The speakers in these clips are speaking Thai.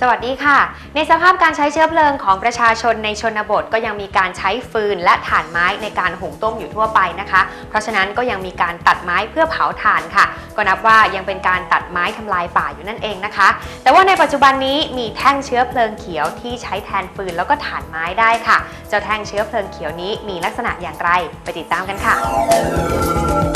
สวัสดีค่ะ ในสภาพการใช้เชื้อเพลิงของประชาชนในชนบทก็ยังมีการใช้ฟืนและถ่านไม้ในการหุงต้มอยู่ทั่วไปนะคะ เพราะฉะนั้นก็ยังมีการตัดไม้เพื่อเผาถ่านค่ะ ก็นับว่ายังเป็นการตัดไม้ทำลายป่าอยู่นั่นเองนะคะ แต่ว่าในปัจจุบันนี้มีแท่งเชื้อเพลิงเขียวที่ใช้แทนฟืนแล้วก็ถ่านไม้ได้ค่ะ เจ้าแท่งเชื้อเพลิงเขียวนี้มีลักษณะอย่างไร ไปติดตามกันค่ะ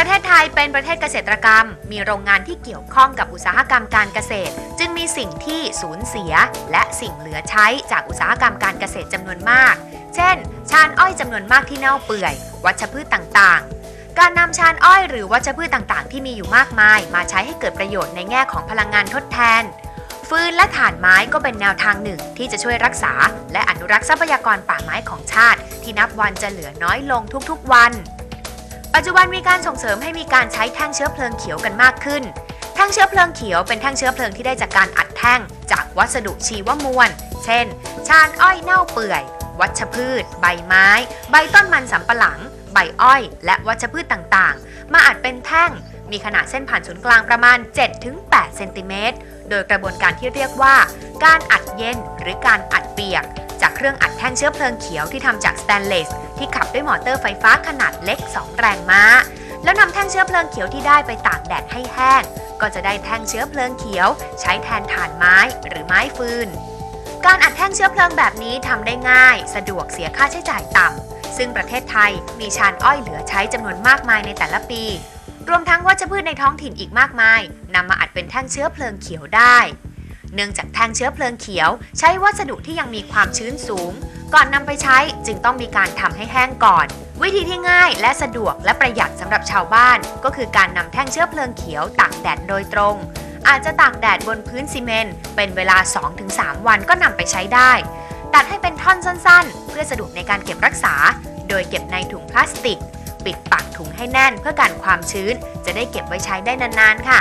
ประเทศไทยเป็นประเทศเกษตรกรรม มีโรงงานที่เกี่ยวข้องกับอุตสาหกรรมการเกษตร จึงมีสิ่งที่สูญเสีย และสิ่งเหลือใช้จากอุตสาหกรรมการเกษตรจำนวนมาก เช่น ชานอ้อยจำนวนมากที่เน่าเปื่อย วัชพืชต่างๆ การนำชานอ้อยหรือวัชพืชต่างๆ ที่มีอยู่มากมาย มาใช้ให้เกิดประโยชน์ในแง่ของพลังงานทดแทนฟืนและถ่านไม้ก็เป็นแนวทางหนึ่งที่จะช่วยรักษา และอนุรักษ์ทรัพยากรป่าไม้ของชาติ ที่นับวันจะเหลือน้อยลงทุกๆวัน ปัจจุบันมีการส่งเสริมให้มีการใช้แท่งเชื้อเพลิงเขียวกันมากขึ้น แท่งเชื้อเพลิงเขียวเป็นแท่งเชื้อเพลิงที่ได้จากการอัดแท่ง จากวัสดุชีวมวล เช่น ชานอ้อยเน่าเปื่อย วัชพืช ใบไม้ ใบต้นมันสำปะหลัง ใบอ้อย และวัชพืชต่างๆ มาอัดเป็นแท่ง มีขนาดเส้นผ่านศูนย์กลางประมาณ 7-8 เซนติเมตร โดยกระบวนการที่เรียกว่า การอัดเย็นหรือการอัดเปียก จากเครื่องอัดแท่งเชื้อเพลิงเขียวที่ทำจากสแตนเลสที่ขับด้วยมอเตอร์ไฟฟ้าขนาดเล็ก 2 แรงม้า แล้วนำแท่งเชื้อเพลิงเขียวที่ได้ไปตากแดดให้แห้ง ก็จะได้แท่งเชื้อเพลิงเขียว ใช้แทนถ่านไม้หรือไม้ฟืน การอัดแท่งเชื้อเพลิงแบบนี้ทำได้ง่าย สะดวกเสียค่าใช้จ่ายต่ำซึ่งประเทศไทยมีชานอ้อยเหลือใช้จำนวนมากมายในแต่ละปี รวมทั้งวัชพืชในท้องถิ่นอีกมากมายนำมาอัดเป็นแท่งเชื้อเพลิงเขียวได้ เนื่องจากแท่งเชื้อเพลิงเขียว ใช้วัสดุที่ยังมีความชื้นสูง ก่อนนำไปใช้จึงต้องมีการทำให้แห้งก่อน วิธีที่ง่ายและสะดวกและประหยัดสำหรับชาวบ้าน ก็คือการนำแท่งเชื้อเพลิงเขียวตากแดดโดยตรง อาจจะตากแดดบนพื้นซีเมนต์เป็นเวลา 2-3 วันก็นำไปใช้ได้ ตัดให้เป็นท่อนสั้นๆ เพื่อสะดวกในการเก็บรักษา โดยเก็บในถุงพลาสติก ปิดปากถุงให้แน่นเพื่อกันความชื้น จะได้เก็บไว้ใช้ได้นานๆค่ะ